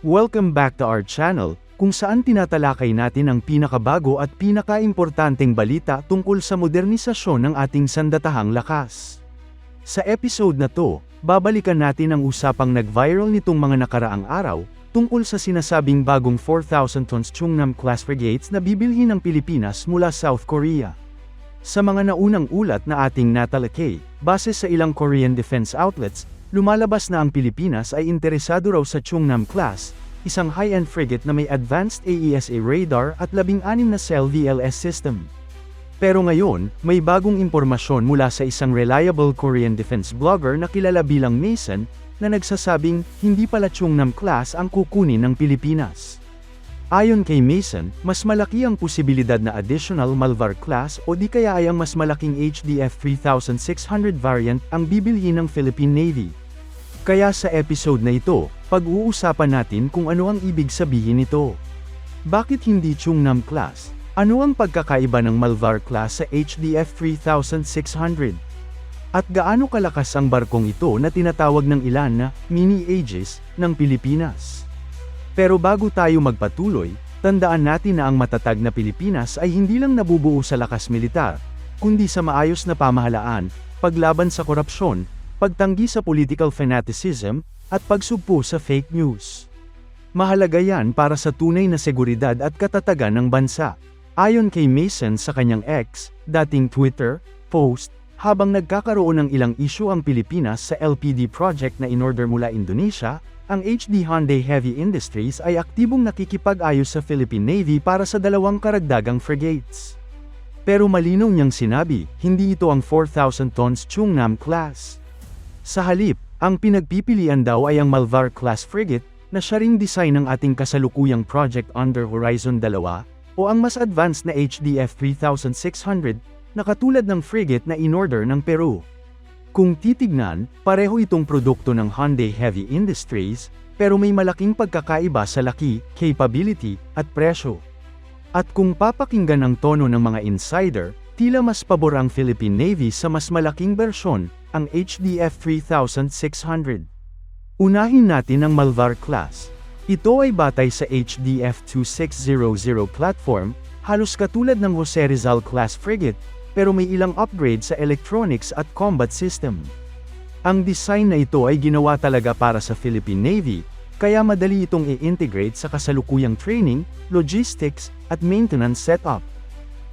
Welcome back to our channel, kung saan tinatalakay natin ang pinakabago at pinakaimportanteng balita tungkol sa modernisasyon ng ating sandatahang lakas. Sa episode na to, babalikan natin ang usapang nag-viral nitong mga nakaraang araw, tungkol sa sinasabing bagong 4,000 tons Chungnam class frigates na bibilhin ng Pilipinas mula South Korea. Sa mga naunang ulat na ating natalakay, base sa ilang Korean defense outlets, lumalabas na ang Pilipinas ay interesado raw sa Chungnam class, isang high-end frigate na may advanced AESA radar at labing-anim na cell VLS system. Pero ngayon, may bagong impormasyon mula sa isang reliable Korean defense blogger na kilala bilang Mason, na nagsasabing, hindi pala Chungnam class ang kukunin ng Pilipinas. Ayon kay Mason, mas malaki ang posibilidad na additional Malvar class o di kaya ay ang mas malaking HDF 3600 variant ang bibilhin ng Philippine Navy. Kaya sa episode na ito, pag-uusapan natin kung ano ang ibig sabihin nito. Bakit hindi Chungnam class? Ano ang pagkakaiba ng Malvar class sa HDF 3600? At gaano kalakas ang barkong ito na tinatawag ng ilan na mini Aegis ng Pilipinas? Pero bago tayo magpatuloy, tandaan natin na ang matatag na Pilipinas ay hindi lang nabubuo sa lakas militar, kundi sa maayos na pamahalaan, paglaban sa korupsyon, pagtanggi sa political fanaticism, at pagsugpo sa fake news. Mahalaga yan para sa tunay na seguridad at katatagan ng bansa. Ayon kay Mason sa kanyang ex, dating Twitter, post, habang nagkakaroon ng ilang issue ang Pilipinas sa LPD project na inorder mula Indonesia, ang HD Hyundai Heavy Industries ay aktibong nakikipag-ayos sa Philippine Navy para sa dalawang karagdagang frigates. Pero malinaw niyang sinabi, hindi ito ang 4,000 tons Chungnam class. Sa halip, ang pinagpipilian daw ay ang Malvar class frigate, na siya ring design ng ating kasalukuyang Project Under Horizon 2, o ang mas advanced na HDF 3600, na katulad ng frigate na inorder ng Peru. Kung titignan, pareho itong produkto ng Hyundai Heavy Industries, pero may malaking pagkakaiba sa laki, capability, at presyo. At kung papakinggan ang tono ng mga insider, tila mas pabor ang Philippine Navy sa mas malaking bersyon, ang HDF 3600. Unahin natin ang Malvar class. Ito ay batay sa HDF 2600 platform, halos katulad ng Jose Rizal class frigate, pero may ilang upgrade sa electronics at combat system. Ang design na ito ay ginawa talaga para sa Philippine Navy, kaya madali itong i-integrate sa kasalukuyang training, logistics, at maintenance setup.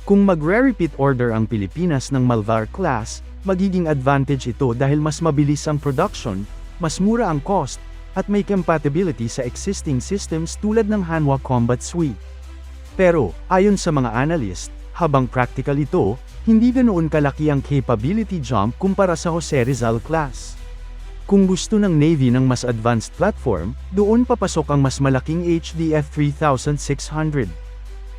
Kung magre-repeat order ang Pilipinas ng Malvar class, magiging advantage ito dahil mas mabilis ang production, mas mura ang cost, at may compatibility sa existing systems tulad ng Hanwha Combat Suite. Pero, ayon sa mga analyst, habang practical ito, hindi ganoon kalaki ang capability jump kumpara sa Jose Rizal class. Kung gusto ng Navy ng mas advanced platform, doon papasok ang mas malaking HDF 3600.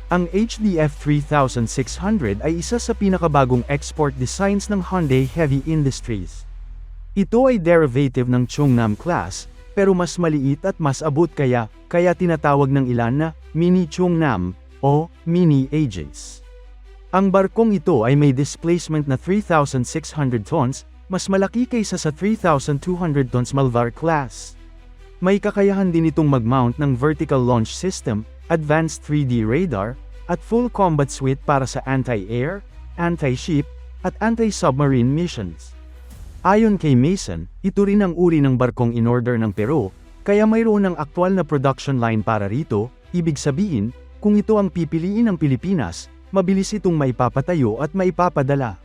Ang HDF 3600 ay isa sa pinakabagong export designs ng Hyundai Heavy Industries. Ito ay derivative ng Chungnam class, pero mas maliit at mas abot kaya, kaya tinatawag ng ilan na Mini Chungnam o Mini Aegis. Ang barkong ito ay may displacement na 3,600 tons, mas malaki kaysa sa 3,200 tons Malvar class. May kakayahan din itong mag-mount ng vertical launch system, advanced 3D radar, at full combat suite para sa anti-air, anti-ship, at anti-submarine missions. Ayon kay Mason, ito rin ang uri ng barkong in-order ng Peru, kaya mayroon ng aktwal na production line para rito, ibig sabihin, kung ito ang pipiliin ng Pilipinas, mabilis itong maipapatayo at maipapadala.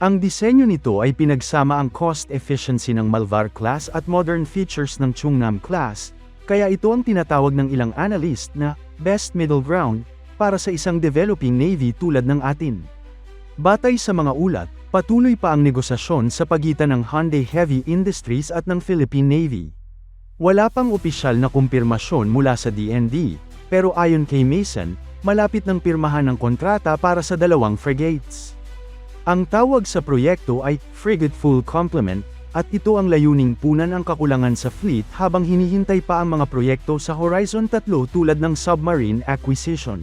Ang disenyo nito ay pinagsama ang cost efficiency ng Malvar class at modern features ng Chungnam class, kaya ito ang tinatawag ng ilang analyst na best middle ground para sa isang developing navy tulad ng atin. Batay sa mga ulat, patuloy pa ang negosasyon sa pagitan ng Hyundai Heavy Industries at ng Philippine Navy. Wala pang opisyal na kumpirmasyon mula sa DND, pero ayon kay Mason, malapit ng pirmahan ng kontrata para sa dalawang frigates. Ang tawag sa proyekto ay Frigate Full Complement, at ito ang layuning punan ang kakulangan sa fleet habang hinihintay pa ang mga proyekto sa Horizon 3 tulad ng submarine acquisition.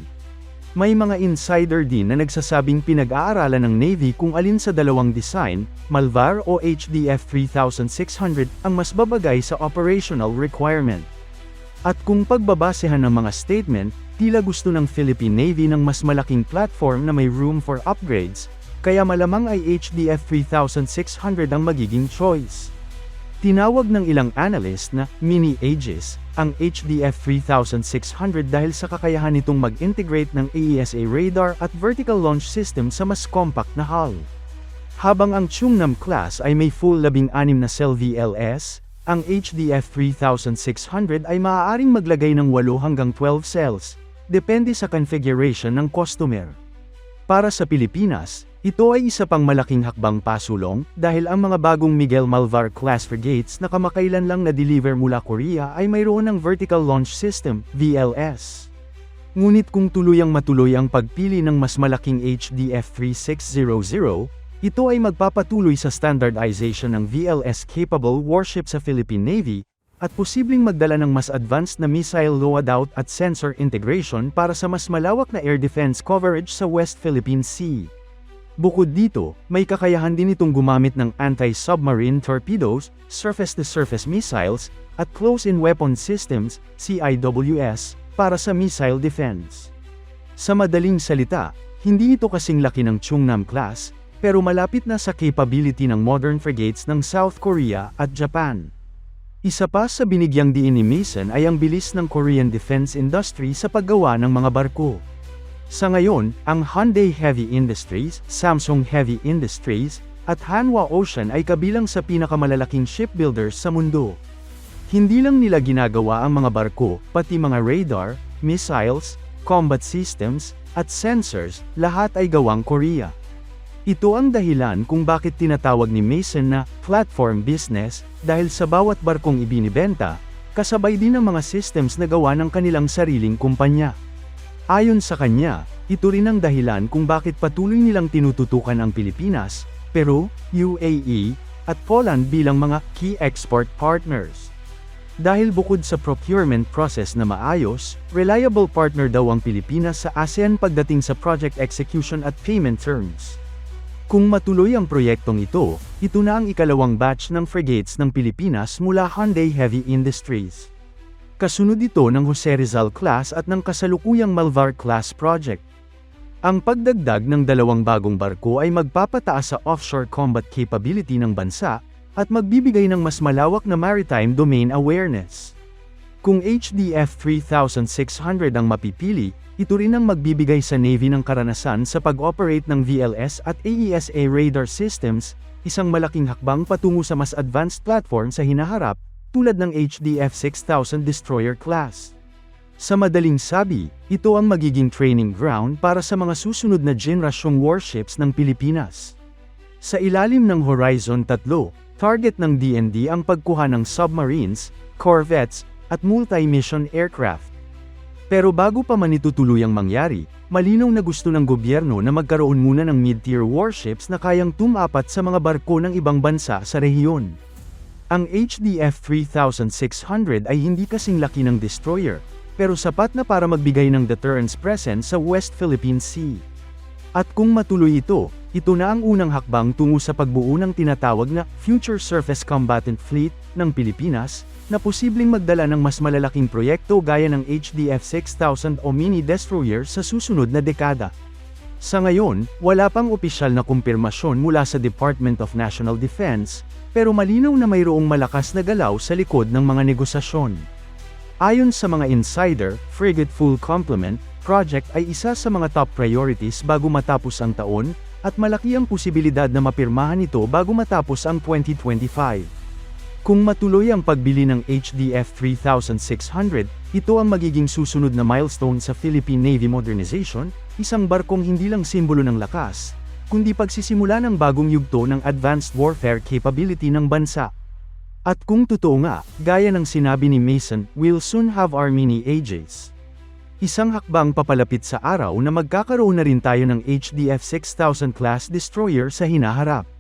May mga insider din na nagsasabing pinag-aaralan ng Navy kung alin sa dalawang design, Malvar o HDF 3600, ang mas babagay sa operational requirement. At kung pagbabasehan ng mga statement, tila gusto ng Philippine Navy ng mas malaking platform na may room for upgrades, kaya malamang ay HDF 3600 ang magiging choice. Tinawag ng ilang analyst na mini Aegis ang HDF 3600 dahil sa kakayahan nitong mag-integrate ng AESA radar at vertical launch system sa mas compact na hull. Habang ang Chungnam class ay may full 16 na cell VLS, ang HDF 3600 ay maaaring maglagay ng 8 hanggang 12 cells, depende sa configuration ng customer. Para sa Pilipinas, ito ay isa pang malaking hakbang pasulong dahil ang mga bagong Miguel Malvar class frigates na kamakailan lang na-deliver mula Korea ay mayroon ng Vertical Launch System, VLS. Ngunit kung tuluyang matuloy ang pagpili ng mas malaking HDF 3600, ito ay magpapatuloy sa standardization ng VLS-capable warship sa Philippine Navy, at posibleng magdala ng mas advanced na missile loadout at sensor integration para sa mas malawak na air defense coverage sa West Philippine Sea. Bukod dito, may kakayahan din itong gumamit ng anti-submarine torpedoes, surface-to-surface missiles, at close-in weapon systems, CIWS, para sa missile defense. Sa madaling salita, hindi ito kasing laki ng Chungnam class, pero malapit na sa capability ng modern frigates ng South Korea at Japan. Isa pa sa binigyang diin ni Mason ay ang bilis ng Korean defense industry sa paggawa ng mga barko. Sa ngayon, ang Hyundai Heavy Industries, Samsung Heavy Industries, at Hanwha Ocean ay kabilang sa pinakamalalaking shipbuilders sa mundo. Hindi lang nila ginagawa ang mga barko, pati mga radar, missiles, combat systems, at sensors, lahat ay gawang Korea. Ito ang dahilan kung bakit tinatawag ni Mason na platform business dahil sa bawat barkong ibinibenta, kasabay din ang mga systems na gawa ng kanilang sariling kumpanya. Ayon sa kanya, ito rin ang dahilan kung bakit patuloy nilang tinututukan ang Pilipinas, Peru, UAE, at Poland bilang mga key export partners. Dahil bukod sa procurement process na maayos, reliable partner daw ang Pilipinas sa ASEAN pagdating sa project execution at payment terms. Kung matuloy ang proyektong ito, ito na ang ikalawang batch ng frigates ng Pilipinas mula Hyundai Heavy Industries. Kasunod ito ng Jose Rizal class at ng kasalukuyang Malvar class project. Ang pagdagdag ng dalawang bagong barko ay magpapataas sa offshore combat capability ng bansa, at magbibigay ng mas malawak na maritime domain awareness. Kung HDF 3600 ang mapipili, ito rin ang magbibigay sa Navy ng karanasan sa pag-operate ng VLS at AESA radar systems, isang malaking hakbang patungo sa mas advanced platform sa hinaharap, tulad ng HDF 6000 destroyer class. Sa madaling sabi, ito ang magiging training ground para sa mga susunod na generasyong warships ng Pilipinas. Sa ilalim ng Horizon 3, target ng DND ang pagkuha ng submarines, corvettes, at multi-mission aircraft. Pero bago pa man ito tuluyang mangyari, malinaw na gusto ng gobyerno na magkaroon muna ng mid-tier warships na kayang tumapat sa mga barko ng ibang bansa sa rehiyon. Ang HDF 3600 ay hindi kasing laki ng destroyer, pero sapat na para magbigay ng deterrence presence sa West Philippine Sea. At kung matuloy ito, ito na ang unang hakbang tungo sa pagbuo ng tinatawag na Future Surface Combatant Fleet ng Pilipinas, na posibleng magdala ng mas malalaking proyekto gaya ng HDF 6000 o mini destroyer sa susunod na dekada. Sa ngayon, wala pang opisyal na kumpirmasyon mula sa Department of National Defense, pero malinaw na mayroong malakas na galaw sa likod ng mga negosasyon. Ayon sa mga insider, Frigate Full Complement project ay isa sa mga top priorities bago matapos ang taon, at malaki ang posibilidad na mapirmahan ito bago matapos ang 2025. Kung matuloy ang pagbili ng HDF 3600, ito ang magiging susunod na milestone sa Philippine Navy modernization, isang barkong hindi lang simbolo ng lakas, kundi pagsisimula ng bagong yugto ng advanced warfare capability ng bansa. At kung totoo nga, gaya ng sinabi ni Mason, we'll soon have our mini Aegis. Isang hakbang papalapit sa araw na magkakaroon na rin tayo ng HDF 6000 class destroyer sa hinaharap.